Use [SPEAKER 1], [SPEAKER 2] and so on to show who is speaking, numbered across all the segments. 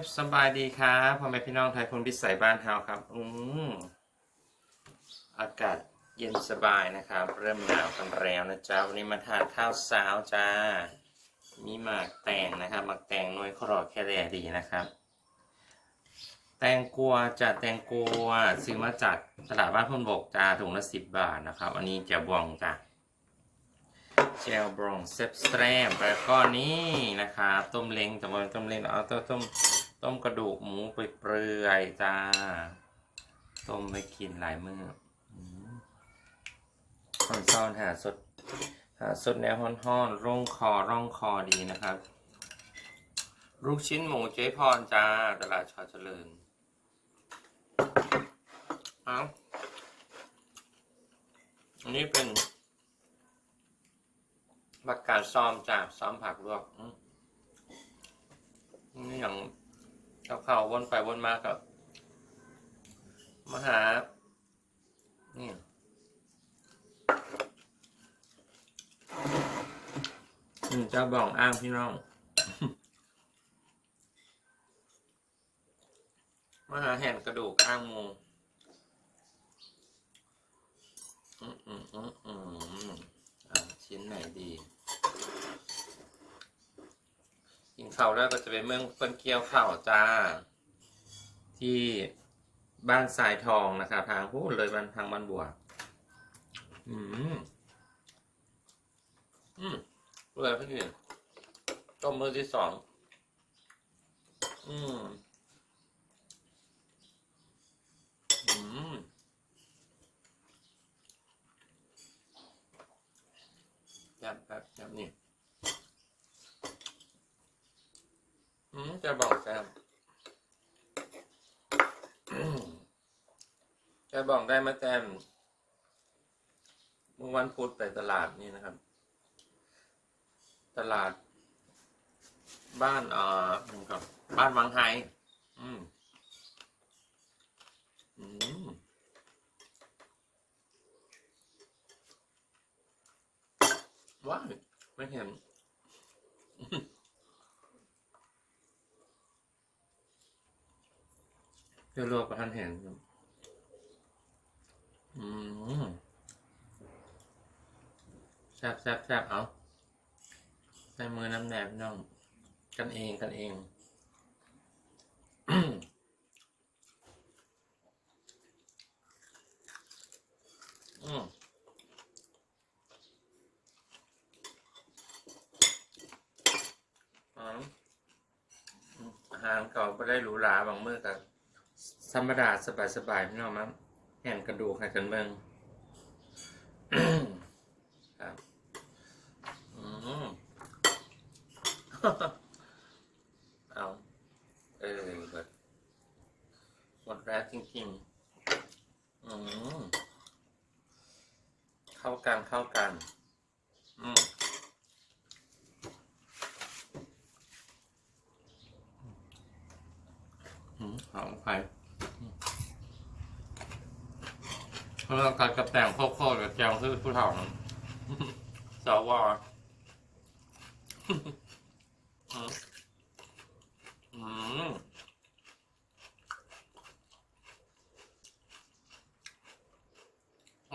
[SPEAKER 1] บสบายดีครับพ่อแม่พี่น้องไทยคนพิสัยบ้านเฮาครับ อืมอากาศเย็นสบายนะครับ เริ่มหนาวกันแล้วนะจ๊ะวันนี้มาทานข้าวเช้าจ้า มีหมากแตงนะครับหมากแตงน้อยครอแค่แรดีนะครับ แตงกวาจะแตงกวาซื้อมาจากตลาดบ้านพนบกจ้าถุงละสิบบาทนะครับ อันนี้จะบองจ้าเจลบรองเซฟสแตรมแล้วก็นี่นะครับต้มเล้งแต่ว่าต้มเล้งเอาต้มต้ม ต้มกระดูกหมูไปเปลือยจ้า ต้มไปกินหลายมื้อหอนซ่อนหาสด หาสดแนวห้อนๆร่องคอร่องคอดีนะครับ ลูกชิ้นหมูเจ๊พรจ้า ตลาดชอเจริญ เอาอันนี้เป็นผักกาดซ้อมจากซ้อมผักลวกอืมนี่อย่าง เขาเข้าวนไปวนมากับ มหา นี่อืมเจ้าบ่องอ้างพี่น้อง มหาแห่นกระดูกอ้างหมูอืมอืมอืมอืมอ่าชิ้นไหนดี เขาแล้วก็จะเป็นเมืองเปิ้นเกียวข้าจ้า ที่บ้านทรายทองนะครับ ทางพูดเลยมันทางบ้านบัว อืม อืมเลยพี่กินต้มมือที่สอง อืม อืม ยับแบบยับนี่ อืมจะบอกแซมอืม จะบอกได้มาแจมเมื่อวันพุธไปตลาดนี่นะครับ ตลาด บ้านเอ่อครับ บ้านวังไฮอืมอืมว้าวไม่เห็นเดี๋ยวโลกประทานเห็นครับ อืมแซ่บแซ่บแซ่บเอาใส่มือน้ำแหนบพี่น้อง กันเองกันเองอืมอาหารเก่าไม่ได้หรูหราบางมื้อกับธรรมดาสบายๆพี่น้องมั้ง แห่งกระดูกให้กันเมืองครับอืมเอาเออเบิดหมดแรงจริงๆอืมเข้ากันเข้ากันอืมอืมหอมไฟเพราะเราการกระแต่งโคกๆกับแจวคือผู้เฒ่านั้นสวอืมอืม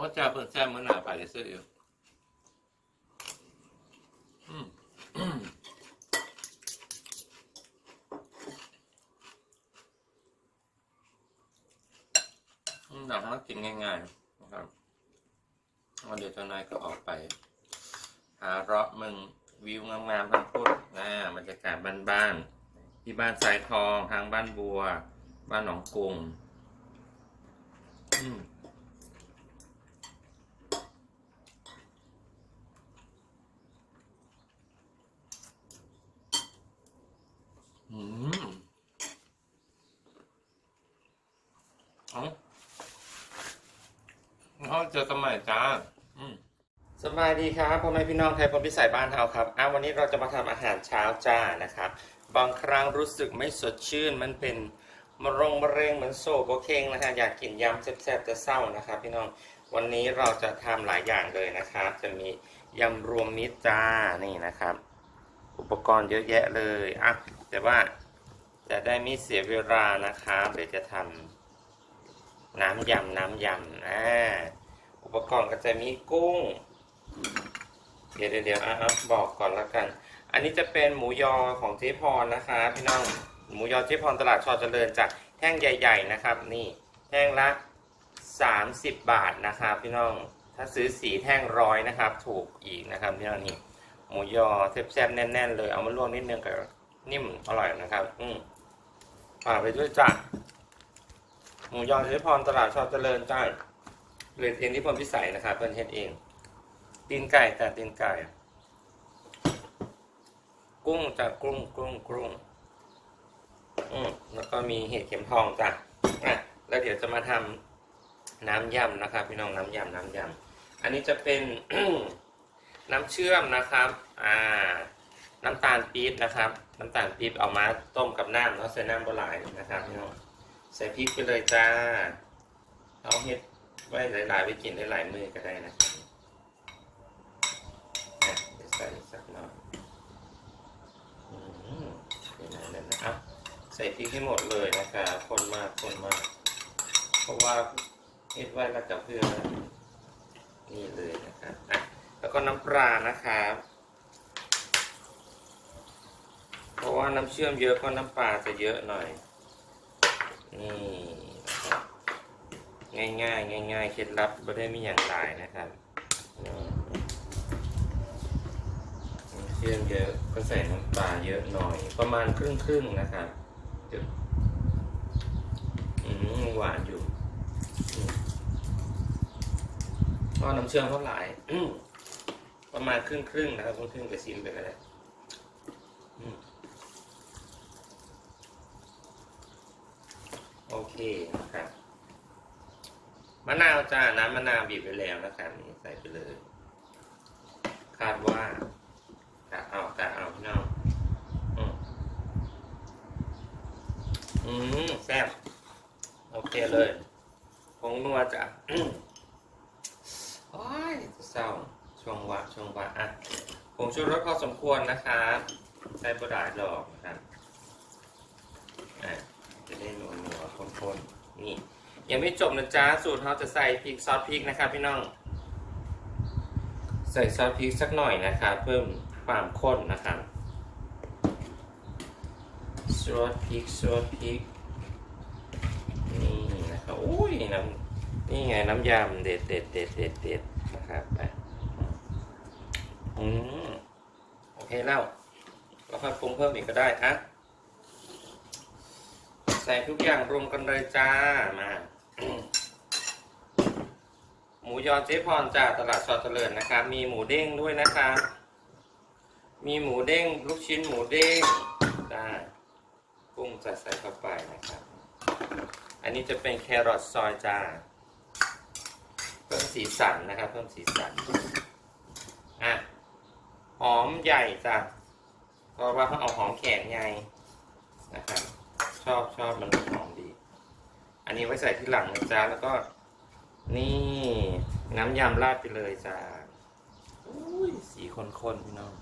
[SPEAKER 1] ว่าจะเพิ่งแซ่บเมื่อหน้าไปจะซื้ออยู่อืมหนังมากินง่ายๆ ครับวันเดี๋ยวเจ้านายก็ออกไป หาเราะมึงวิวงามๆทางพุทธนะบรรยากาศบ้านๆที่บ้านสายทองทางบ้านบัว บ้านหนองกุงอืมอืมเอ๋อ เจอกันใหม่จ้าอืมสบายดีครับพ่อแม่พี่น้องไทยพลพิสัยบ้านเฮาครับอ้าววันนี้เราจะมาทำอาหารเช้าจ้านะครับ บางครั้งรู้สึกไม่สดชื่นมันเป็นมะรงมะเร็งเหมือนโซโบเคงนะฮะอยากกินยำแซ่บๆจะเศร้านะครับ พี่น้องวันนี้เราจะทำหลายอย่างเลยนะครับ จะมียำรวมมิตรจ้านี่นะครับ อุปกรณ์เยอะแยะเลยอะแต่ว่าจะได้ไม่เสียเวลานะครับเดี๋ยวจะทำน้ำยำน้ำยำอ่า ปกรณ์ก็จะมีกุ้ง เดี๋ยวเดี๋ยวอะอะบอกก่อนละกัน อันนี้จะเป็นหมูยอของเจ๊พรนะคะ พี่น้อง หมูยอเจ๊พรตลาดชอเจริญจากแท่งใหญ่ ๆนะครับ นี่แท่งละ 30 บาทนะครับพี่น้อง ถ้าซื้อสีแท่งร้อยนะครับ ถูกอีกนะครับพี่น้องนี่ หมูยอแซ่บๆแน่น ๆ เลย เอามาลวกนิดนึงกับนิ่มอร่อยนะครับ อืมฝากไปด้วยจ้ะหมูยอเจ๊พรตลาดชอเจริญจ้า เลยเองที่พรพิสัยนะครับเพิ่นเฮ็ดเองตีนไก่จ้ะตีนไก่ กุ้งจ้ะกุ้งกุ้งกุ้งอืมแล้วก็มีเห็ดเข็มทองจ้ะอะแล้วเดี๋ยวจะมาทำน้ำยำนะครับ พี่น้องน้ำยำน้ำยำอันนี้จะเป็นน้ำเชื่อมนะครับ อ่า น้ำตาลปี๊บนะครับ น้ำตาลปี๊บเอามาต้มกับน้ำแล้วใส่น้ำบหลายนะครับพี่น้องใส่พริกไปเลยจ้าเอาเห็ด ไว้หลายๆไปกินได้หลายมือก็ได้นะเดี๋ยวใส่สักหน่อยอืมเดี๋ยวนะเดี๋ยวนะอะใส่พริกให้หมดเลยนะครับคนมากคนมาก เพราะว่าเห็ดไว้แล้วกับเพื่อนนี่เลยนะครับอะแล้วก็น้ำปลานะครับเพราะว่าน้ำเชื่อมเยอะก็น้ำปลาจะเยอะหน่อยนี่ ง่ายๆง่ายๆเคล็ดลับไม่ได้มีอย่างหลายนะครับอืมน้ำเชื่อมเยอะก็ใส่น้ำปลาเยอะหน่อย ประมาณครึ่งครึ่งนะครับจุดอืมหวานอยู่อืมก็น้ำเชื่อมเท่าไหร่ประมาณครึ่งครึ่งนะครับครึ่งครึ่งกับซิมไปก็ได้โอเคนะครับ มะนาวจ้าน้ำมะนาวบีบไปแล้วนะครับนี่ใส่ไปเลย คาดว่ากะเอากะเอาพี่น้องอืมแซ่บโอเคเลยผงนัวจ้ะโอ้ยเศร้าช่วงวะช่วงวะอะผงชูรสพอสมควรนะครับใส่บดายดอกนะครับอะจะได้นัวนัวๆข้นๆนี่ ยังไม่จบนะจ๊ะสูตรเขาจะใส่พริกซอสพริกนะครับพี่น้อง ใส่ซอสพริกสักหน่อยนะครับเพิ่มความข้นนะครับซอสพริกซอสพริกนี่นะครับอุ้ยน้ำนี่ไงน้ำยำเด็ดเด็ดเด็ดเด็ดเด็ดนะครับไปอืมโอเคแล้วเราค่อยปรุงเพิ่มอีกก็ได้อะใส่ทุกอย่างรวมกันเลยจ้ามา หมูยอเจ๊พรจากตลาดชอเจริญนะครับ มีหมูเด้งด้วยนะครับ มีหมูเด้งลูกชิ้นหมูเด้งได้กุ้งจะใส่เข้าไปนะครับ อันนี้จะเป็นแครอทซอยจ้าเพิ่มสีสันนะครับ เพิ่มสีสันอะหอมใหญ่จ้ะเพราะว่าเขาเอาหอมแขนใหญ่นะครับ ชอบชอบมันหอม อันนี้ไว้ใส่ที่หลังนะจ๊ะแล้วก็ นี่น้ำยำราดไปเลยจ้าอุ้ยสีข้นๆพี่น้อง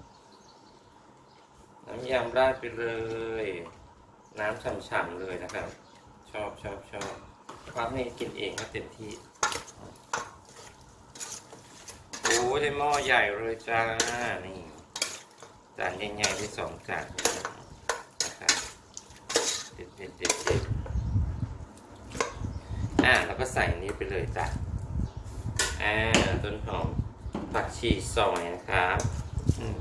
[SPEAKER 1] น้ำยำราดไปเลย น้ำฉ่ำๆเลยนะครับ ชอบชอบชอบความให้กินเองก็เต็มที่โอ้ยได้หม้อใหญ่เลยจ้า นี่จานใหญ่ๆที่สองจานนะครับเด็ดเด็ดเด็ดเด็ด อ่าแล้วก็ใส่อันนี้ไปเลยจ้ะอ่าต้นหอมผักชีซอยนะครับอืม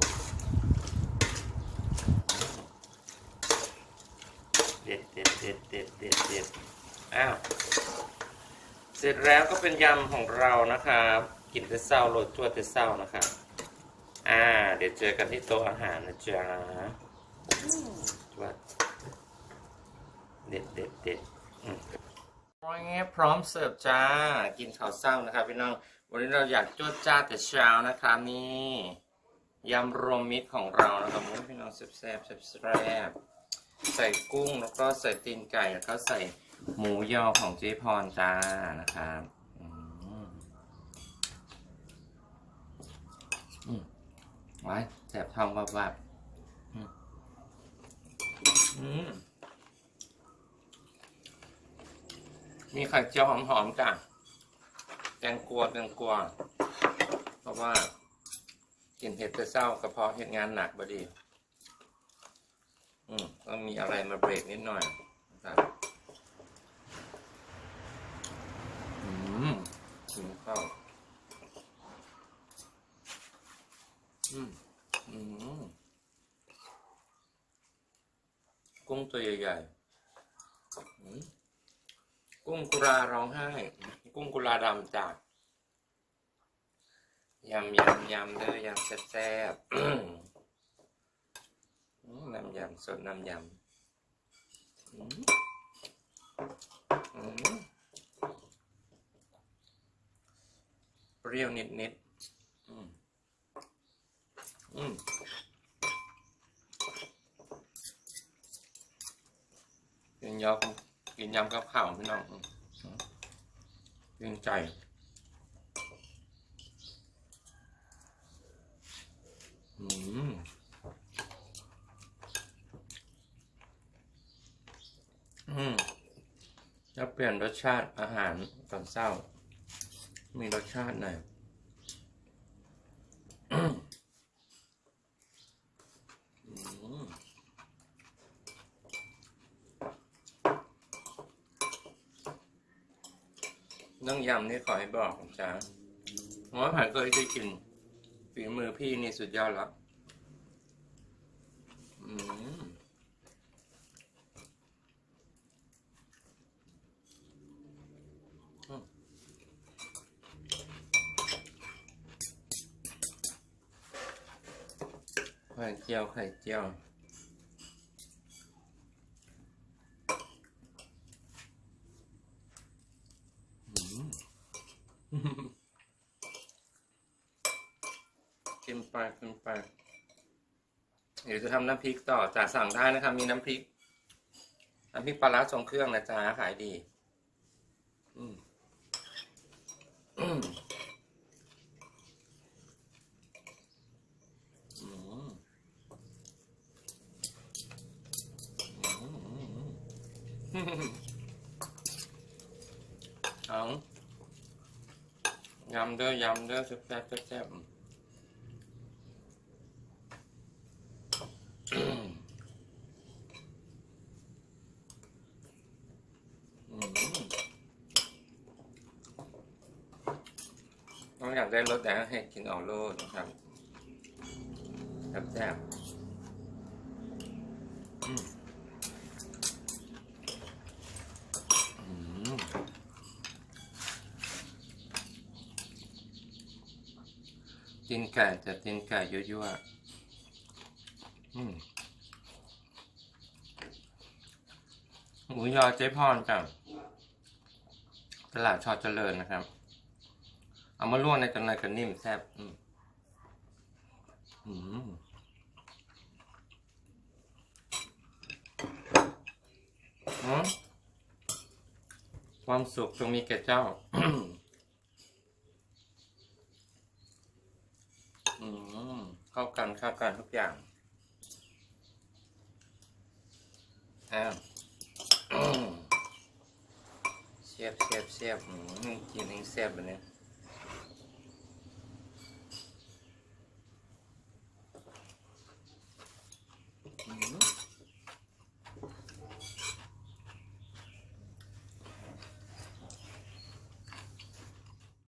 [SPEAKER 1] เด็ดเด็ดเด็ดเด็ดเด็ดเด็ดอ้าวเสร็จแล้วก็เป็นยำของเรานะครับกินแต่เศร้าโรยตัวแต่เศร้านะครับอ่า เดี๋ยวเจอกันที่โต๊ะอาหารนะจ๊ะจวดเด็ดเด็ดเด็ด อืมพร้อมพร้อมเสิร์ฟจ้า กินข้าวเศร้านะครับพี่น้อง วันนี้เราอยากจวดจ้าแต่เช้านะครับนี่ยำรวมมิตรของเรานะครับพี่น้องแซ่บแซ่บแซ่บใส่กุ้งแล้วก็ใส่ตีนไก่แล้วก็ใส่หมูยอของเจ๊พรจ้านะครับไว้แสบท้องวับวับอืมอื มีไข่เจียวหอมๆจ้ะแกงกัวแกงกัวเพราะว่ากินเห็ดแต่เศร้ากระเพาะเห็ดงานหนักบดี อืมต้องมีอะไรมาเบรกนิดหน่อยนะครับอืมกินข้าวอืมอืมกุ้งตัวใหญ่ๆ กุ้งกุราร้องไห้ กุ้งกุราดำจากยำยำยำเด้อยำแซ่บๆน้ำยำสดน้ำยำเปรี้ยวนิดนิดๆอืมอืมกินยำ กินยำกับข้าวพี่น้องอืมอืมกินใจอืมอืมจะเปลี่ยนรสชาติอาหารตอนเศร้า มีรสชาติหน่อยอืมอืม เรื่องยำนี่ขอให้บอกผมจ้าเพราะว่าผ่านเคยได้กินฝีมือพี่นี่สุดยอดแล้วอืมไข่เจียวไข่เจียวอืม กินไปกินไป เดี๋ยวจะทำน้ำพริกต่อจ่าสั่งได้นะครับ มีน้ำพริก น้ำพริกปลาร้าทรงเครื่องนะจ๊ะขายดี อืมอืมอืมเอายำเด้อยำเด้อแซ่บแซ่บแซ่บแซ่บอืม น้อยากได้รสแต่ให้กินออกโลดนะครับแซ่บแซ่บตีนไก่จะตีนไก่ยั่วๆอืมหมูยอเจ๊พรจ้ะตลาดชอเจริญนะครับ เอามาลวกในกันในกันนิ่มแซ่บอืมอืมความสุขจงมีแก่เจ้า อืมเข้ากันเข้ากันทุกอย่างอ้าวอืมเสียบเสียบเสียบอืมกินให้เสียบแบบนี้